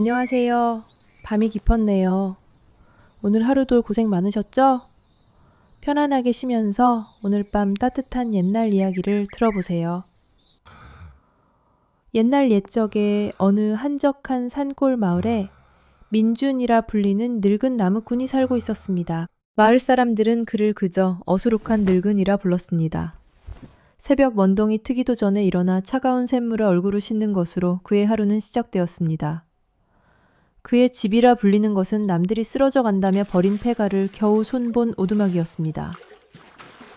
안녕하세요. 밤이 깊었네요. 오늘 하루도 고생 많으셨죠? 편안하게 쉬면서 오늘 밤 따뜻한 옛날 이야기를 들어보세요. 옛날 옛적에 어느 한적한 산골 마을에 민준이라 불리는 늙은 나무꾼이 살고 있었습니다. 마을 사람들은 그를 그저 어수룩한 늙은이라 불렀습니다. 새벽 먼동이 트기도 전에 일어나 차가운 샘물에 얼굴을 씻는 것으로 그의 하루는 시작되었습니다. 그의 집이라 불리는 것은 남들이 쓰러져 간다며 버린 폐가를 겨우 손본 오두막이었습니다.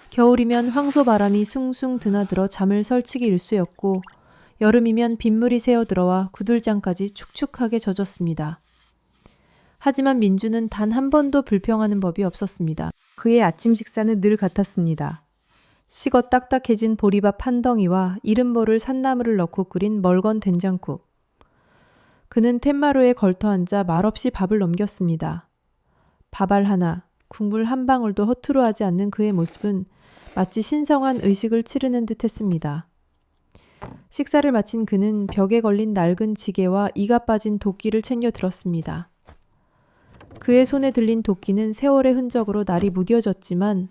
겨울이면 황소 바람이 숭숭 드나들어 잠을 설치기 일쑤였고 여름이면 빗물이 새어 들어와 구들장까지 축축하게 젖었습니다. 하지만 민주는 단 한 번도 불평하는 법이 없었습니다. 그의 아침 식사는 늘 같았습니다. 식어 딱딱해진 보리밥 한 덩이와 이른모를 산나물을 넣고 끓인 멀건 된장국. 그는 텐마루에 걸터 앉아 말없이 밥을 넘겼습니다. 밥알 하나, 국물 한 방울도 허투루 하지 않는 그의 모습은 마치 신성한 의식을 치르는 듯 했습니다. 식사를 마친 그는 벽에 걸린 낡은 지게와 이가 빠진 도끼를 챙겨 들었습니다. 그의 손에 들린 도끼는 세월의 흔적으로 날이 무뎌졌지만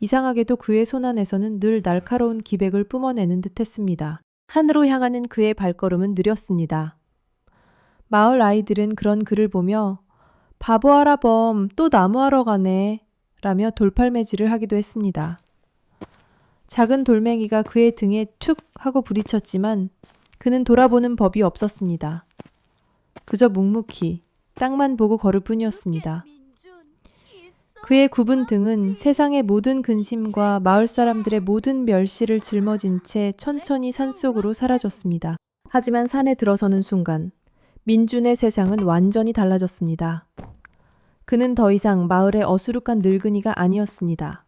이상하게도 그의 손 안에서는 늘 날카로운 기백을 뿜어내는 듯 했습니다. 산으로 향하는 그의 발걸음은 느렸습니다. 마을 아이들은 그런 그를 보며 바보 할아범 또 나무하러 가네 라며 돌팔매질을 하기도 했습니다. 작은 돌멩이가 그의 등에 툭 하고 부딪혔지만 그는 돌아보는 법이 없었습니다. 그저 묵묵히 땅만 보고 걸을 뿐이었습니다. 그의 굽은 등은 세상의 모든 근심과 마을 사람들의 모든 멸시를 짊어진 채 천천히 산속으로 사라졌습니다. 하지만 산에 들어서는 순간 민준의 세상은 완전히 달라졌습니다. 그는 더 이상 마을의 어수룩한 늙은이가 아니었습니다.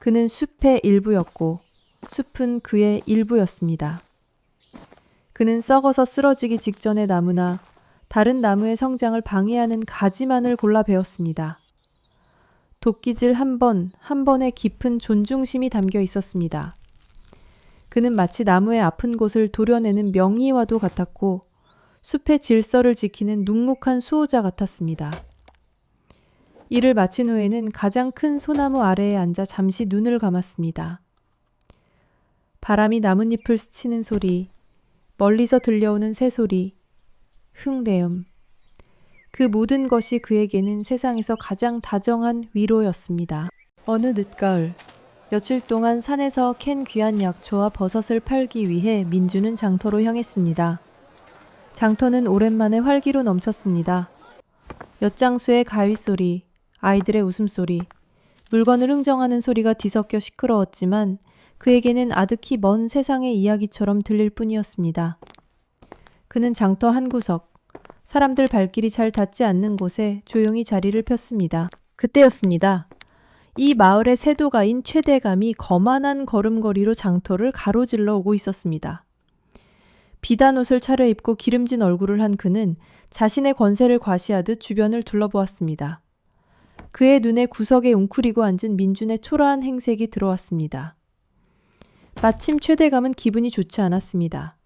그는 숲의 일부였고 숲은 그의 일부였습니다. 그는 썩어서 쓰러지기 직전의 나무나 다른 나무의 성장을 방해하는 가지만을 골라 베었습니다. 도끼질 한 번, 한 번의 깊은 존중심이 담겨 있었습니다. 그는 마치 나무의 아픈 곳을 도려내는 명의와도 같았고 숲의 질서를 지키는 눅눅한 수호자 같았습니다. 일을 마친 후에는 가장 큰 소나무 아래에 앉아 잠시 눈을 감았습니다. 바람이 나뭇잎을 스치는 소리, 멀리서 들려오는 새소리, 흥대음. 그 모든 것이 그에게는 세상에서 가장 다정한 위로였습니다. 어느 늦가을, 며칠 동안 산에서 캔 귀한 약초와 버섯을 팔기 위해 민주는 장터로 향했습니다. 장터는 오랜만에 활기로 넘쳤습니다. 엿장수의 가위 소리, 아이들의 웃음소리, 물건을 흥정하는 소리가 뒤섞여 시끄러웠지만 그에게는 아득히 먼 세상의 이야기처럼 들릴 뿐이었습니다. 그는 장터 한 구석, 사람들 발길이 잘 닿지 않는 곳에 조용히 자리를 폈습니다. 그때였습니다. 이 마을의 세도가인 최대감이 거만한 걸음걸이로 장터를 가로질러 오고 있었습니다. 비단 옷을 차려입고 기름진 얼굴을 한 그는 자신의 권세를 과시하듯 주변을 둘러보았습니다. 그의 눈에 구석에 웅크리고 앉은 민준의 초라한 행색이 들어왔습니다. 마침 최대감은 기분이 좋지 않았습니다.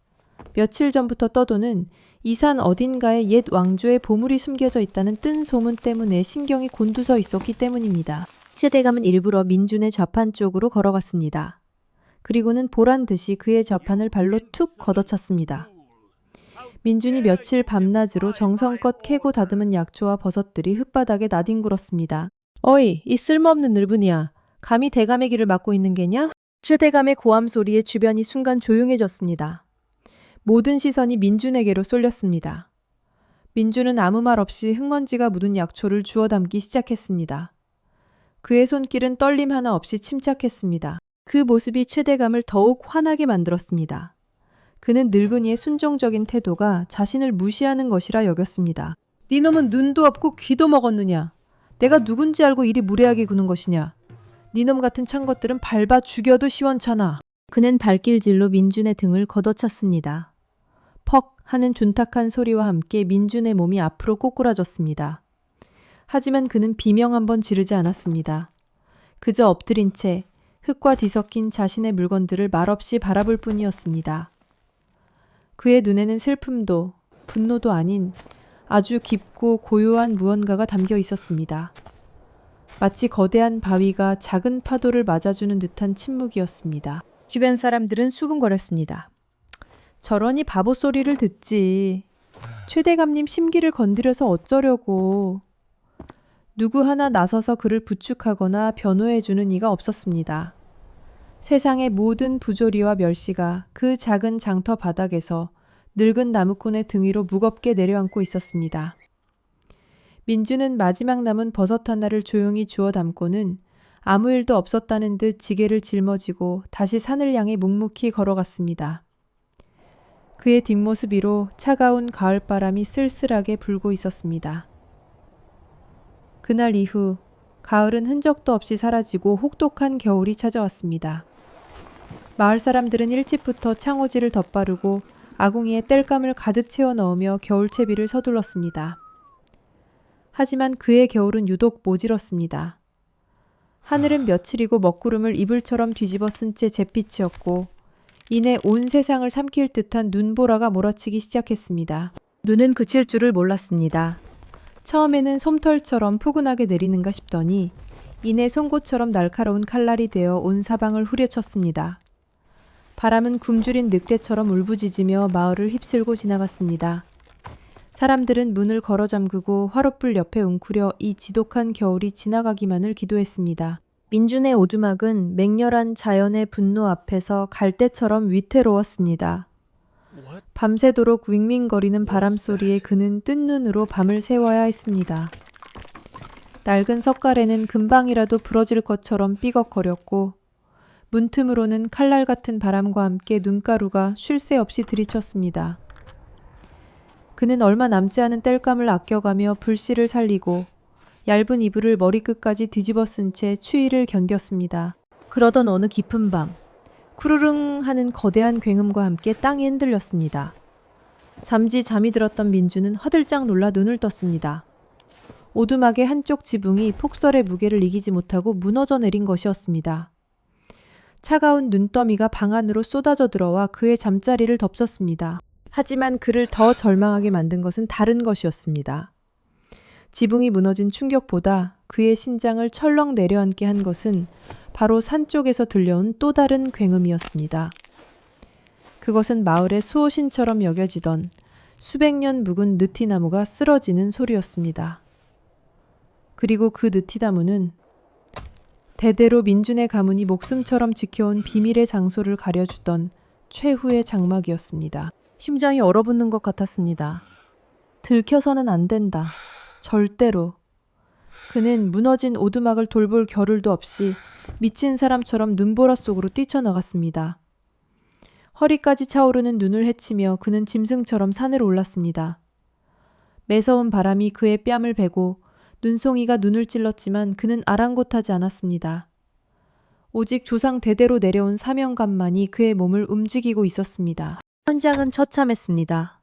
며칠 전부터 떠도는 이산 어딘가에 옛 왕조의 보물이 숨겨져 있다는 뜬 소문 때문에 신경이 곤두서 있었기 때문입니다. 최대감은 일부러 민준의 좌판 쪽으로 걸어갔습니다. 그리고는 보란 듯이 그의 좌판을 발로 툭 걷어찼습니다. 민준이 며칠 밤낮으로 정성껏 캐고 다듬은 약초와 버섯들이 흙바닥에 나뒹굴었습니다. 어이, 이 쓸모없는 늙은이야. 감히 대감의 길을 막고 있는 게냐? 최대감의 고함 소리에 주변이 순간 조용해졌습니다. 모든 시선이 민준에게로 쏠렸습니다. 민준은 아무 말 없이 흙먼지가 묻은 약초를 주워 담기 시작했습니다. 그의 손길은 떨림 하나 없이 침착했습니다. 그 모습이 최대감을 더욱 화나게 만들었습니다. 그는 늙은이의 순종적인 태도가 자신을 무시하는 것이라 여겼습니다. 네 놈은 눈도 없고 귀도 먹었느냐? 내가 누군지 알고 이리 무례하게 구는 것이냐? 네놈 같은 찬 것들은 밟아 죽여도 시원찮아. 그는 발길질로 민준의 등을 걷어찼습니다. 퍽 하는 준탁한 소리와 함께 민준의 몸이 앞으로 꼬꾸라졌습니다. 하지만 그는 비명 한 번 지르지 않았습니다. 그저 엎드린 채 흙과 뒤섞인 자신의 물건들을 말없이 바라볼 뿐이었습니다. 그의 눈에는 슬픔도 분노도 아닌 아주 깊고 고요한 무언가가 담겨 있었습니다. 마치 거대한 바위가 작은 파도를 맞아주는 듯한 침묵이었습니다. 주변 사람들은 수근거렸습니다. 저러니 바보 소리를 듣지. 최대감님 심기를 건드려서 어쩌려고. 누구 하나 나서서 그를 부축하거나 변호해주는 이가 없었습니다. 세상의 모든 부조리와 멸시가 그 작은 장터 바닥에서 늙은 나무콘의 등 위로 무겁게 내려앉고 있었습니다. 민주는 마지막 남은 버섯 하나를 조용히 주워 담고는 아무 일도 없었다는 듯 지게를 짊어지고 다시 산을 향해 묵묵히 걸어갔습니다. 그의 뒷모습 위로 차가운 가을바람이 쓸쓸하게 불고 있었습니다. 그날 이후 가을은 흔적도 없이 사라지고 혹독한 겨울이 찾아왔습니다. 마을 사람들은 일찍부터 창호지를 덧바르고 아궁이에 땔감을 가득 채워 넣으며 겨울채비를 서둘렀습니다. 하지만 그의 겨울은 유독 모질었습니다. 하늘은 며칠이고 먹구름을 이불처럼 뒤집어 쓴 채 잿빛이었고 이내 온 세상을 삼킬 듯한 눈보라가 몰아치기 시작했습니다. 눈은 그칠 줄을 몰랐습니다. 처음에는 솜털처럼 포근하게 내리는가 싶더니 이내 송곳처럼 날카로운 칼날이 되어 온 사방을 후려쳤습니다. 바람은 굶주린 늑대처럼 울부짖으며 마을을 휩쓸고 지나갔습니다. 사람들은 문을 걸어 잠그고 화롯불 옆에 웅크려 이 지독한 겨울이 지나가기만을 기도했습니다. 민준의 오두막은 맹렬한 자연의 분노 앞에서 갈대처럼 위태로웠습니다. 밤새도록 윙윙거리는 바람 소리에 그는 뜬 눈으로 밤을 새워야 했습니다. 낡은 석가래는 금방이라도 부러질 것처럼 삐걱거렸고 문틈으로는 칼날 같은 바람과 함께 눈가루가 쉴 새 없이 들이쳤습니다. 그는 얼마 남지 않은 땔감을 아껴가며 불씨를 살리고 얇은 이불을 머리끝까지 뒤집어 쓴 채 추위를 견뎠습니다. 그러던 어느 깊은 밤, 쿠르릉 하는 거대한 굉음과 함께 땅이 흔들렸습니다. 잠시 잠이 들었던 민주는 화들짝 놀라 눈을 떴습니다. 오두막의 한쪽 지붕이 폭설의 무게를 이기지 못하고 무너져 내린 것이었습니다. 차가운 눈더미가 방 안으로 쏟아져 들어와 그의 잠자리를 덮쳤습니다. 하지만 그를 더 절망하게 만든 것은 다른 것이었습니다. 지붕이 무너진 충격보다 그의 신장을 철렁 내려앉게 한 것은 바로 산 쪽에서 들려온 또 다른 굉음이었습니다. 그것은 마을의 수호신처럼 여겨지던 수백 년 묵은 느티나무가 쓰러지는 소리였습니다. 그리고 그 느티나무는 대대로 민준의 가문이 목숨처럼 지켜온 비밀의 장소를 가려주던 최후의 장막이었습니다. 심장이 얼어붙는 것 같았습니다. 들켜서는 안 된다. 절대로. 그는 무너진 오두막을 돌볼 겨를도 없이 미친 사람처럼 눈보라 속으로 뛰쳐나갔습니다. 허리까지 차오르는 눈을 헤치며 그는 짐승처럼 산을 올랐습니다. 매서운 바람이 그의 뺨을 베고 눈송이가 눈을 찔렀지만 그는 아랑곳하지 않았습니다. 오직 조상 대대로 내려온 사명감만이 그의 몸을 움직이고 있었습니다. 현장은 처참했습니다.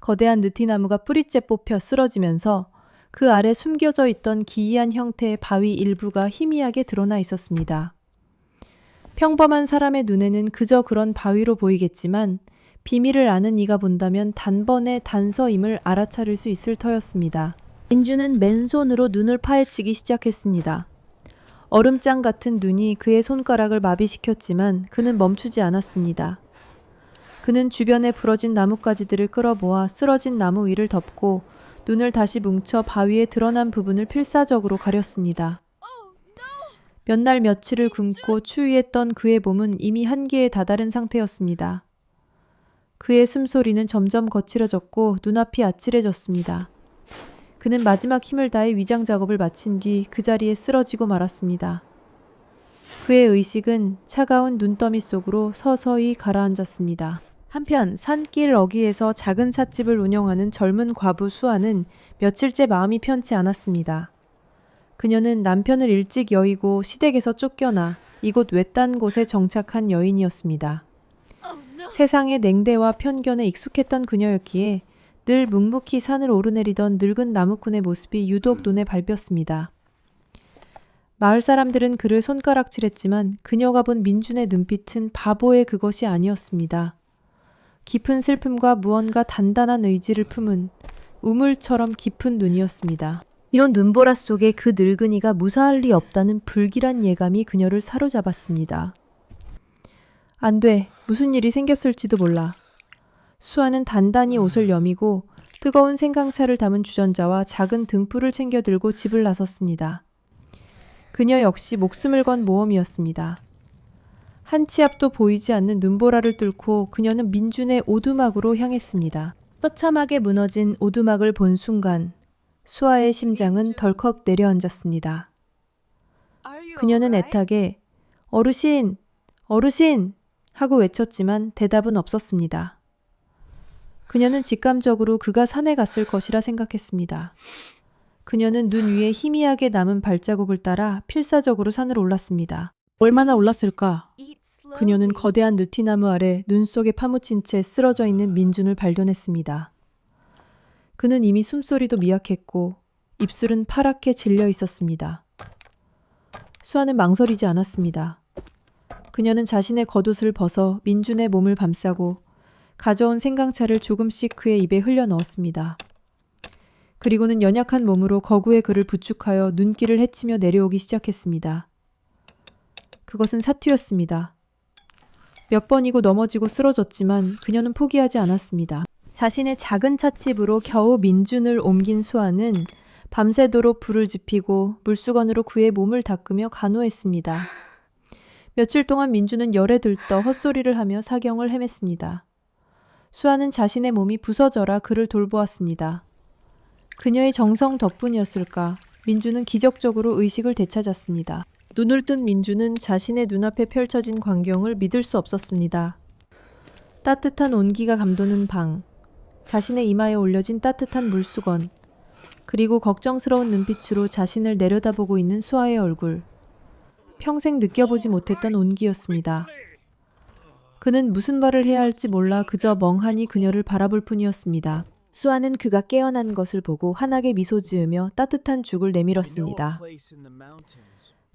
거대한 느티나무가 뿌리째 뽑혀 쓰러지면서 그 아래 숨겨져 있던 기이한 형태의 바위 일부가 희미하게 드러나 있었습니다. 평범한 사람의 눈에는 그저 그런 바위로 보이겠지만 비밀을 아는 이가 본다면 단번에 단서임을 알아차릴 수 있을 터였습니다. 인주는 맨손으로 눈을 파헤치기 시작했습니다. 얼음장 같은 눈이 그의 손가락을 마비시켰지만 그는 멈추지 않았습니다. 그는 주변에 부러진 나뭇가지들을 끌어모아 쓰러진 나무 위를 덮고 눈을 다시 뭉쳐 바위에 드러난 부분을 필사적으로 가렸습니다. 몇 날 며칠을 굶고 추위했던 그의 몸은 이미 한계에 다다른 상태였습니다. 그의 숨소리는 점점 거칠어졌고 눈앞이 아찔해졌습니다. 그는 마지막 힘을 다해 위장 작업을 마친 뒤 그 자리에 쓰러지고 말았습니다. 그의 의식은 차가운 눈더미 속으로 서서히 가라앉았습니다. 한편 산길 어귀에서 작은 찻집을 운영하는 젊은 과부 수아는 며칠째 마음이 편치 않았습니다. 그녀는 남편을 일찍 여의고 시댁에서 쫓겨나 이곳 외딴 곳에 정착한 여인이었습니다. 세상의 냉대와 편견에 익숙했던 그녀였기에 늘 묵묵히 산을 오르내리던 늙은 나무꾼의 모습이 유독 눈에 밟혔습니다. 마을 사람들은 그를 손가락질했지만 그녀가 본 민준의 눈빛은 바보의 그것이 아니었습니다. 깊은 슬픔과 무언가 단단한 의지를 품은 우물처럼 깊은 눈이었습니다. 이런 눈보라 속에 그 늙은이가 무사할 리 없다는 불길한 예감이 그녀를 사로잡았습니다. 안 돼. 무슨 일이 생겼을지도 몰라. 수아는 단단히 옷을 여미고 뜨거운 생강차를 담은 주전자와 작은 등불을 챙겨 들고 집을 나섰습니다. 그녀 역시 목숨을 건 모험이었습니다. 한 치 앞도 보이지 않는 눈보라를 뚫고 그녀는 민준의 오두막으로 향했습니다. 처참하게 무너진 오두막을 본 순간 수아의 심장은 덜컥 내려앉았습니다. 그녀는 애타게 어르신, 어르신 하고 외쳤지만 대답은 없었습니다. 그녀는 직감적으로 그가 산에 갔을 것이라 생각했습니다. 그녀는 눈 위에 희미하게 남은 발자국을 따라 필사적으로 산을 올랐습니다. 얼마나 올랐을까? 그녀는 거대한 느티나무 아래 눈 속에 파묻힌 채 쓰러져 있는 민준을 발견했습니다. 그는 이미 숨소리도 미약했고 입술은 파랗게 질려 있었습니다. 수아는 망설이지 않았습니다. 그녀는 자신의 겉옷을 벗어 민준의 몸을 감싸고 가져온 생강차를 조금씩 그의 입에 흘려 넣었습니다. 그리고는 연약한 몸으로 거구의 그를 부축하여 눈길을 헤치며 내려오기 시작했습니다. 그것은 사투였습니다. 몇 번이고 넘어지고 쓰러졌지만 그녀는 포기하지 않았습니다. 자신의 작은 찻집으로 겨우 민준을 옮긴 수아는 밤새도록 불을 지피고 물수건으로 그의 몸을 닦으며 간호했습니다. 며칠 동안 민준은 열에 들떠 헛소리를 하며 사경을 헤맸습니다. 수아는 자신의 몸이 부서져라 그를 돌보았습니다. 그녀의 정성 덕분이었을까 민주는 기적적으로 의식을 되찾았습니다. 눈을 뜬 민주는 자신의 눈앞에 펼쳐진 광경을 믿을 수 없었습니다. 따뜻한 온기가 감도는 방, 자신의 이마에 올려진 따뜻한 물수건, 그리고 걱정스러운 눈빛으로 자신을 내려다보고 있는 수아의 얼굴. 평생 느껴보지 못했던 온기였습니다. 그는 무슨 말을 해야 할지 몰라 그저 멍하니 그녀를 바라볼 뿐이었습니다. 수아는 그가 깨어난 것을 보고 환하게 미소 지으며 따뜻한 죽을 내밀었습니다.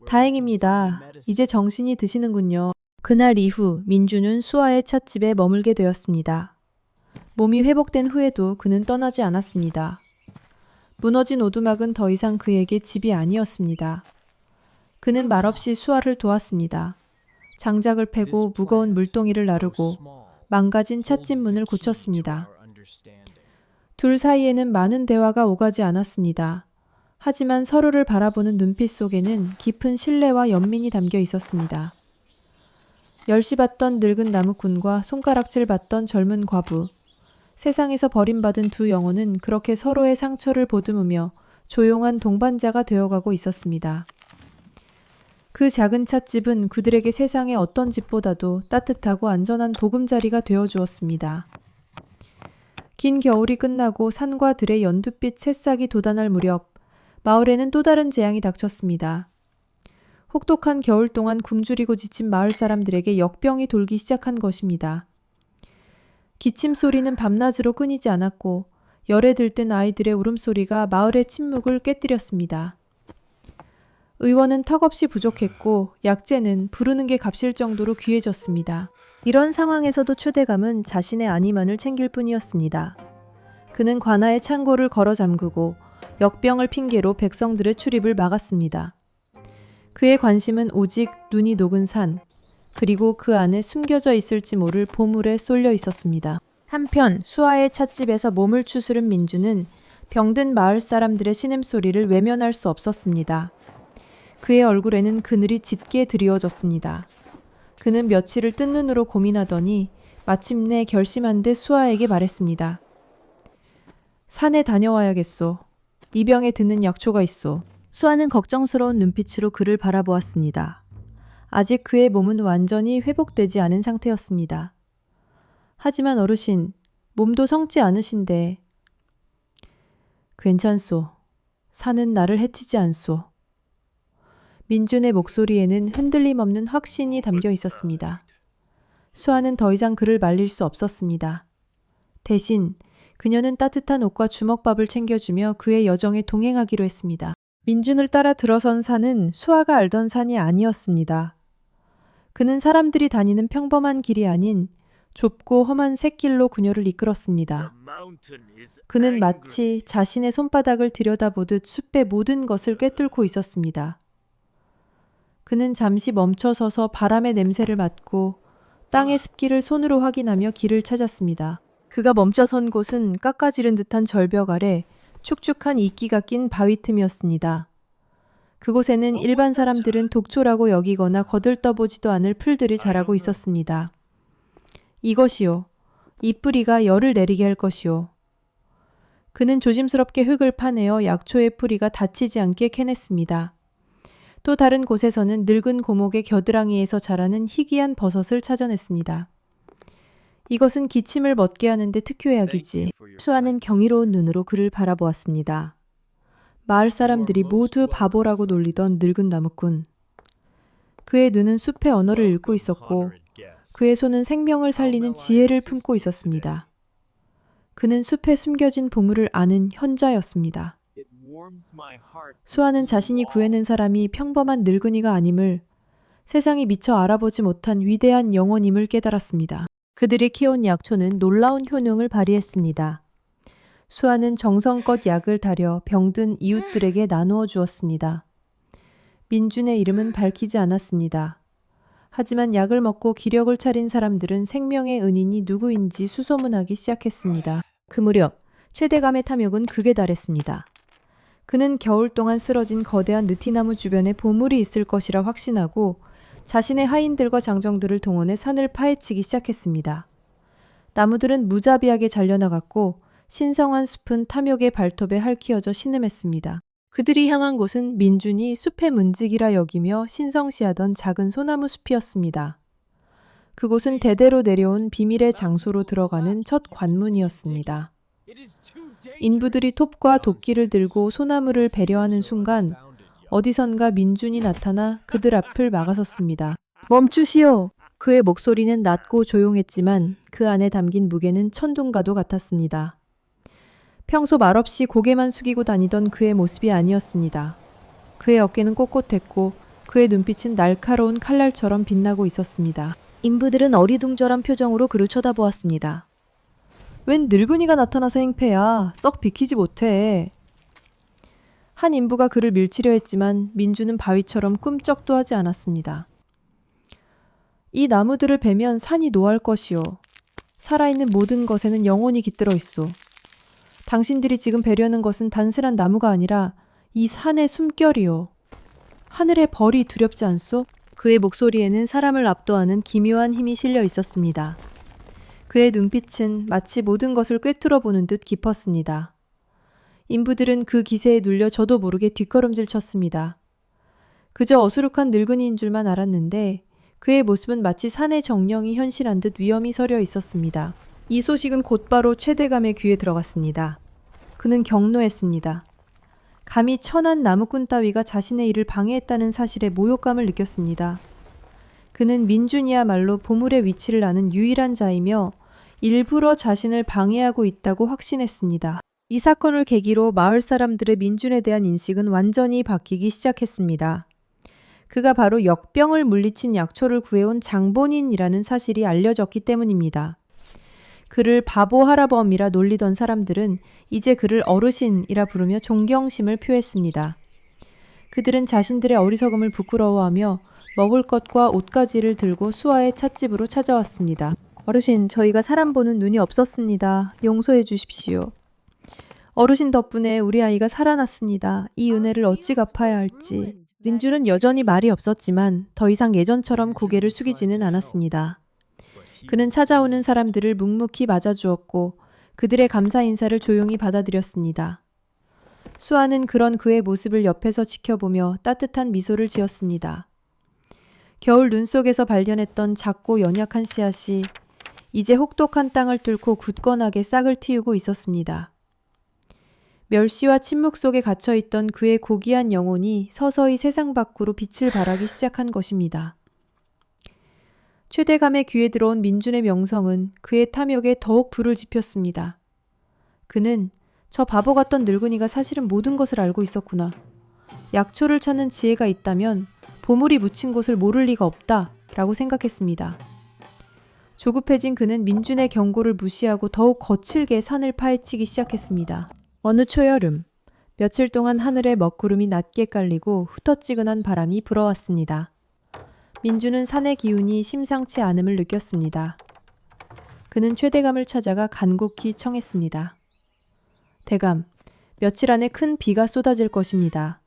다행입니다. 이제 정신이 드시는군요. 그날 이후 민주는 수아의 찻집에 머물게 되었습니다. 몸이 회복된 후에도 그는 떠나지 않았습니다. 무너진 오두막은 더 이상 그에게 집이 아니었습니다. 그는 말없이 수아를 도왔습니다. 장작을 패고 무거운 물동이를 나르고 망가진 찻집 문을 고쳤습니다. 둘 사이에는 많은 대화가 오가지 않았습니다. 하지만 서로를 바라보는 눈빛 속에는 깊은 신뢰와 연민이 담겨 있었습니다. 열시 받던 늙은 나무꾼과 손가락질 받던 젊은 과부. 세상에서 버림받은 두 영혼은 그렇게 서로의 상처를 보듬으며 조용한 동반자가 되어가고 있었습니다. 그 작은 찻집은 그들에게 세상의 어떤 집보다도 따뜻하고 안전한 보금자리가 되어 주었습니다. 긴 겨울이 끝나고 산과 들의 연두빛 새싹이 돋아날 무렵 마을에는 또 다른 재앙이 닥쳤습니다. 혹독한 겨울 동안 굶주리고 지친 마을 사람들에게 역병이 돌기 시작한 것입니다. 기침 소리는 밤낮으로 끊이지 않았고 열에 들뜬 아이들의 울음소리가 마을의 침묵을 깨뜨렸습니다. 의원은 턱없이 부족했고 약재는 부르는 게 값일 정도로 귀해졌습니다. 이런 상황에서도 최대감은 자신의 안위만을 챙길 뿐이었습니다. 그는 관아의 창고를 걸어 잠그고 역병을 핑계로 백성들의 출입을 막았습니다. 그의 관심은 오직 눈이 녹은 산, 그리고 그 안에 숨겨져 있을지 모를 보물에 쏠려 있었습니다. 한편 수아의 찻집에서 몸을 추스른 민주는 병든 마을 사람들의 신음소리를 외면할 수 없었습니다. 그의 얼굴에는 그늘이 짙게 드리워졌습니다. 그는 며칠을 뜬 눈으로 고민하더니 마침내 결심한 듯 수아에게 말했습니다. 산에 다녀와야겠소. 이 병에 드는 약초가 있소. 수아는 걱정스러운 눈빛으로 그를 바라보았습니다. 아직 그의 몸은 완전히 회복되지 않은 상태였습니다. 하지만 어르신, 몸도 성지 않으신데. 괜찮소. 산은 나를 해치지 않소. 민준의 목소리에는 흔들림 없는 확신이 담겨 있었습니다. 수아는 더 이상 그를 말릴 수 없었습니다. 대신 그녀는 따뜻한 옷과 주먹밥을 챙겨주며 그의 여정에 동행하기로 했습니다. 민준을 따라 들어선 산은 수아가 알던 산이 아니었습니다. 그는 사람들이 다니는 평범한 길이 아닌 좁고 험한 샛길로 그녀를 이끌었습니다. 그는 마치 자신의 손바닥을 들여다보듯 숲의 모든 것을 꿰뚫고 있었습니다. 그는 잠시 멈춰서서 바람의 냄새를 맡고 땅의 습기를 손으로 확인하며 길을 찾았습니다. 그가 멈춰선 곳은 깎아지른 듯한 절벽 아래 축축한 이끼가 낀 바위 틈이었습니다. 그곳에는 일반 사람들은 독초라고 여기거나 거들떠보지도 않을 풀들이 자라고 있었습니다. 이것이요. 이 뿌리가 열을 내리게 할 것이요. 그는 조심스럽게 흙을 파내어 약초의 뿌리가 다치지 않게 캐냈습니다. 또 다른 곳에서는 늙은 고목의 겨드랑이에서 자라는 희귀한 버섯을 찾아냈습니다. 이것은 기침을 멎게 하는데 특효의 약이지. 수아는 경이로운 눈으로 그를 바라보았습니다. 마을 사람들이 모두 바보라고 놀리던 늙은 나무꾼. 그의 눈은 숲의 언어를 읽고 있었고 그의 손은 생명을 살리는 지혜를 품고 있었습니다. 그는 숲에 숨겨진 보물을 아는 현자였습니다. 수아는 자신이 구해낸 사람이 평범한 늙은이가 아님을 세상이 미처 알아보지 못한 위대한 영혼임을 깨달았습니다. 그들이 키운 약초는 놀라운 효능을 발휘했습니다. 수아는 정성껏 약을 다려 병든 이웃들에게 나누어 주었습니다. 민준의 이름은 밝히지 않았습니다. 하지만 약을 먹고 기력을 차린 사람들은 생명의 은인이 누구인지 수소문하기 시작했습니다. 그 무렵 최대감의 탐욕은 극에 달했습니다. 그는 겨울 동안 쓰러진 거대한 느티나무 주변에 보물이 있을 것이라 확신하고 자신의 하인들과 장정들을 동원해 산을 파헤치기 시작했습니다. 나무들은 무자비하게 잘려나갔고 신성한 숲은 탐욕의 발톱에 핥히어져 신음했습니다. 그들이 향한 곳은 민준이 숲의 문지기라 여기며 신성시하던 작은 소나무 숲이었습니다. 그곳은 대대로 내려온 비밀의 장소로 들어가는 첫 관문이었습니다. 인부들이 톱과 도끼를 들고 소나무를 배려하는 순간 어디선가 민준이 나타나 그들 앞을 막아섰습니다. 멈추시오! 그의 목소리는 낮고 조용했지만 그 안에 담긴 무게는 천둥과도 같았습니다. 평소 말없이 고개만 숙이고 다니던 그의 모습이 아니었습니다. 그의 어깨는 꼿꼿했고 그의 눈빛은 날카로운 칼날처럼 빛나고 있었습니다. 인부들은 어리둥절한 표정으로 그를 쳐다보았습니다. 웬 늙은이가 나타나서 행패야. 썩 비키지 못해. 한 인부가 그를 밀치려 했지만 민주는 바위처럼 꿈쩍도 하지 않았습니다. 이 나무들을 베면 산이 노할 것이요. 살아있는 모든 것에는 영혼이 깃들어 있소. 당신들이 지금 베려는 것은 단순한 나무가 아니라 이 산의 숨결이요. 하늘의 벌이 두렵지 않소? 그의 목소리에는 사람을 압도하는 기묘한 힘이 실려 있었습니다. 그의 눈빛은 마치 모든 것을 꿰뚫어 보는 듯 깊었습니다. 인부들은 그 기세에 눌려 저도 모르게 뒷걸음질 쳤습니다. 그저 어수룩한 늙은이인 줄만 알았는데 그의 모습은 마치 산의 정령이 현실한 듯 위험이 서려 있었습니다. 이 소식은 곧바로 최대감의 귀에 들어갔습니다. 그는 경노했습니다. 감히 천한 나무꾼 따위가 자신의 일을 방해했다는 사실에 모욕감을 느꼈습니다. 그는 민준이야말로 보물의 위치를 아는 유일한 자이며 일부러 자신을 방해하고 있다고 확신했습니다. 이 사건을 계기로 마을 사람들의 민준에 대한 인식은 완전히 바뀌기 시작했습니다. 그가 바로 역병을 물리친 약초를 구해온 장본인이라는 사실이 알려졌기 때문입니다. 그를 바보 할아범이라 놀리던 사람들은 이제 그를 어르신이라 부르며 존경심을 표했습니다. 그들은 자신들의 어리석음을 부끄러워하며 먹을 것과 옷가지를 들고 수아의 찻집으로 찾아왔습니다. 어르신, 저희가 사람 보는 눈이 없었습니다. 용서해 주십시오. 어르신 덕분에 우리 아이가 살아났습니다. 이 은혜를 어찌 갚아야 할지. 민준은 여전히 말이 없었지만 더 이상 예전처럼 고개를 숙이지는 않았습니다. 그는 찾아오는 사람들을 묵묵히 맞아주었고 그들의 감사 인사를 조용히 받아들였습니다. 수아는 그런 그의 모습을 옆에서 지켜보며 따뜻한 미소를 지었습니다. 겨울 눈 속에서 발견했던 작고 연약한 씨앗이 이제 혹독한 땅을 뚫고 굳건하게 싹을 틔우고 있었습니다. 멸시와 침묵 속에 갇혀 있던 그의 고귀한 영혼이 서서히 세상 밖으로 빛을 발하기 시작한 것입니다. 최대감의 귀에 들어온 민준의 명성은 그의 탐욕에 더욱 불을 지폈습니다. 그는 저 바보 같던 늙은이가 사실은 모든 것을 알고 있었구나. 약초를 찾는 지혜가 있다면 보물이 묻힌 곳을 모를 리가 없다. 라고 생각했습니다. 조급해진 그는 민준의 경고를 무시하고 더욱 거칠게 산을 파헤치기 시작했습니다. 어느 초여름, 며칠 동안 하늘에 먹구름이 낮게 깔리고 흩어지근한 바람이 불어왔습니다. 민준은 산의 기운이 심상치 않음을 느꼈습니다. 그는 최대감을 찾아가 간곡히 청했습니다. 대감, 며칠 안에 큰 비가 쏟아질 것입니다.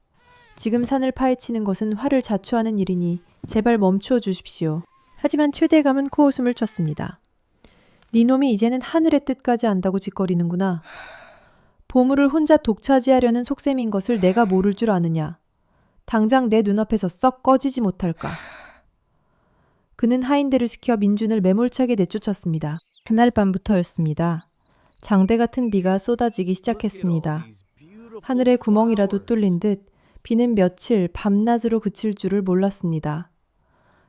지금 산을 파헤치는 것은 화를 자초하는 일이니 제발 멈추어 주십시오. 하지만 최대감은 코웃음을 쳤습니다. 니놈이 이제는 하늘의 뜻까지 안다고 짓거리는구나. 보물을 혼자 독차지하려는 속셈인 것을 내가 모를 줄 아느냐. 당장 내 눈앞에서 썩 꺼지지 못할까. 그는 하인들을 시켜 민준을 매몰차게 내쫓았습니다. 그날 밤부터였습니다. 장대 같은 비가 쏟아지기 시작했습니다. 하늘에 구멍이라도 뚫린 듯 비는 며칠 밤낮으로 그칠 줄을 몰랐습니다.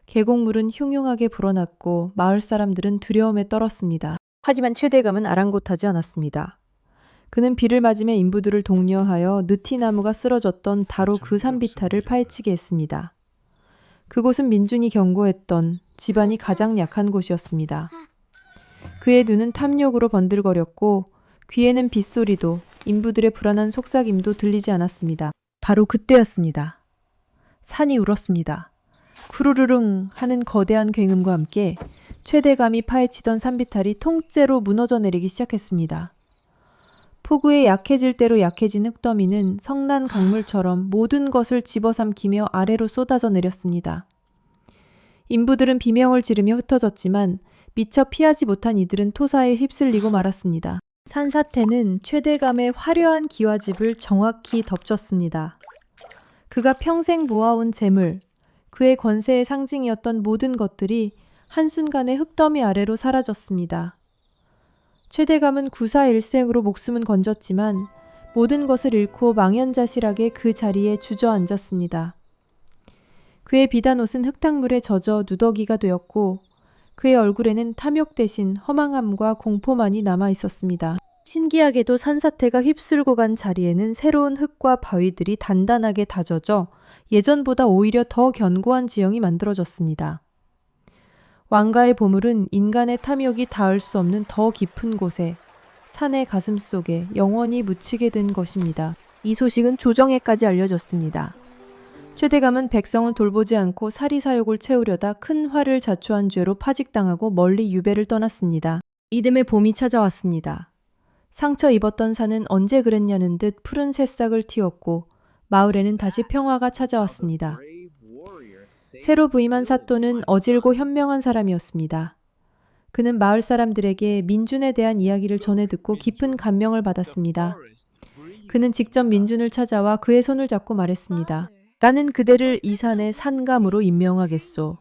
계곡물은 흉흉하게 불어났고 마을 사람들은 두려움에 떨었습니다. 하지만 최대감은 아랑곳하지 않았습니다. 그는 비를 맞으며 인부들을 독려하여 느티나무가 쓰러졌던 바로 그 산비탈을 파헤치게 했습니다. 그곳은 민준이 경고했던 집안이 가장 약한 곳이었습니다. 그의 눈은 탐욕으로 번들거렸고 귀에는 빗소리도 인부들의 불안한 속삭임도 들리지 않았습니다. 바로 그때였습니다. 산이 울었습니다. 쿠르르릉 하는 거대한 굉음과 함께 최대감이 파헤치던 산비탈이 통째로 무너져 내리기 시작했습니다. 폭우에 약해질 대로 약해진 흙더미는 성난 강물처럼 모든 것을 집어삼키며 아래로 쏟아져 내렸습니다. 인부들은 비명을 지르며 흩어졌지만 미처 피하지 못한 이들은 토사에 휩쓸리고 말았습니다. 산사태는 최대감의 화려한 기와집을 정확히 덮쳤습니다. 그가 평생 모아온 재물, 그의 권세의 상징이었던 모든 것들이 한순간에 흙더미 아래로 사라졌습니다. 최대감은 구사일생으로 목숨은 건졌지만 모든 것을 잃고 망연자실하게 그 자리에 주저앉았습니다. 그의 비단 옷은 흙탕물에 젖어 누더기가 되었고 그의 얼굴에는 탐욕 대신 허망함과 공포만이 남아 있었습니다. 신기하게도 산사태가 휩쓸고 간 자리에는 새로운 흙과 바위들이 단단하게 다져져 예전보다 오히려 더 견고한 지형이 만들어졌습니다. 왕가의 보물은 인간의 탐욕이 닿을 수 없는 더 깊은 곳에 산의 가슴 속에 영원히 묻히게 된 것입니다. 이 소식은 조정에까지 알려졌습니다. 최대감은 백성을 돌보지 않고 사리사욕을 채우려다 큰 화를 자초한 죄로 파직당하고 멀리 유배를 떠났습니다. 이듬해 봄이 찾아왔습니다. 상처 입었던 산은 언제 그랬냐는 듯 푸른 새싹을 틔웠고 마을에는 다시 평화가 찾아왔습니다. 새로 부임한 사또는 어질고 현명한 사람이었습니다. 그는 마을 사람들에게 민준에 대한 이야기를 전해 듣고 깊은 감명을 받았습니다. 그는 직접 민준을 찾아와 그의 손을 잡고 말했습니다. 나는 그대를 이 산의 산감으로 임명하겠소.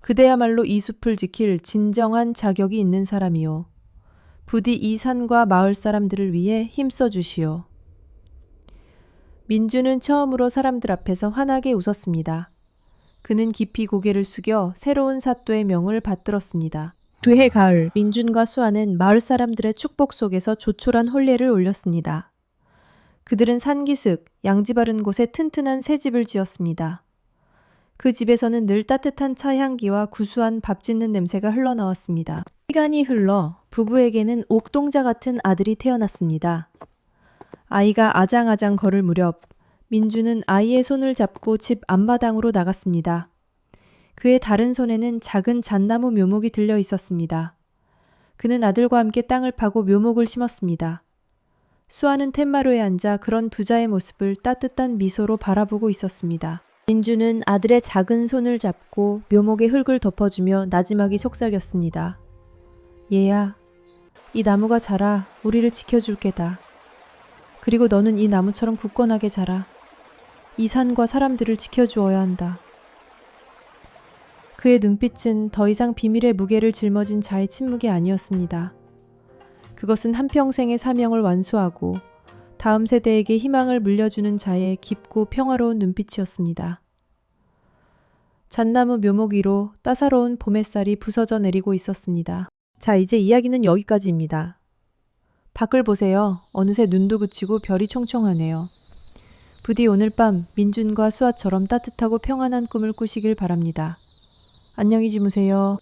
그대야말로 이 숲을 지킬 진정한 자격이 있는 사람이요. 부디 이 산과 마을 사람들을 위해 힘써 주시오. 민주는 처음으로 사람들 앞에서 환하게 웃었습니다. 그는 깊이 고개를 숙여 새로운 사또의 명을 받들었습니다. 그해 가을 민준과 수아는 마을 사람들의 축복 속에서 조촐한 혼례를 올렸습니다. 그들은 산기슭, 양지 바른 곳에 튼튼한 새 집을 지었습니다. 그 집에서는 늘 따뜻한 차 향기와 구수한 밥 짓는 냄새가 흘러나왔습니다. 시간이 흘러 부부에게는 옥동자 같은 아들이 태어났습니다. 아이가 아장아장 걸을 무렵 민주는 아이의 손을 잡고 집 앞마당으로 나갔습니다. 그의 다른 손에는 작은 잣나무 묘목이 들려 있었습니다. 그는 아들과 함께 땅을 파고 묘목을 심었습니다. 수아는 툇마루에 앉아 그런 부자의 모습을 따뜻한 미소로 바라보고 있었습니다. 민주는 아들의 작은 손을 잡고 묘목의 흙을 덮어주며 나지막이 속삭였습니다. 얘야, 이 나무가 자라 우리를 지켜줄 게다. 그리고 너는 이 나무처럼 굳건하게 자라. 이 산과 사람들을 지켜주어야 한다. 그의 눈빛은 더 이상 비밀의 무게를 짊어진 자의 침묵이 아니었습니다. 그것은 한평생의 사명을 완수하고 다음 세대에게 희망을 물려주는 자의 깊고 평화로운 눈빛이었습니다. 잣나무 묘목 위로 따사로운 봄 햇살이 부서져 내리고 있었습니다. 자, 이제 이야기는 여기까지입니다. 밖을 보세요. 어느새 눈도 그치고 별이 총총하네요. 부디 오늘 밤 민준과 수아처럼 따뜻하고 평안한 꿈을 꾸시길 바랍니다. 안녕히 주무세요.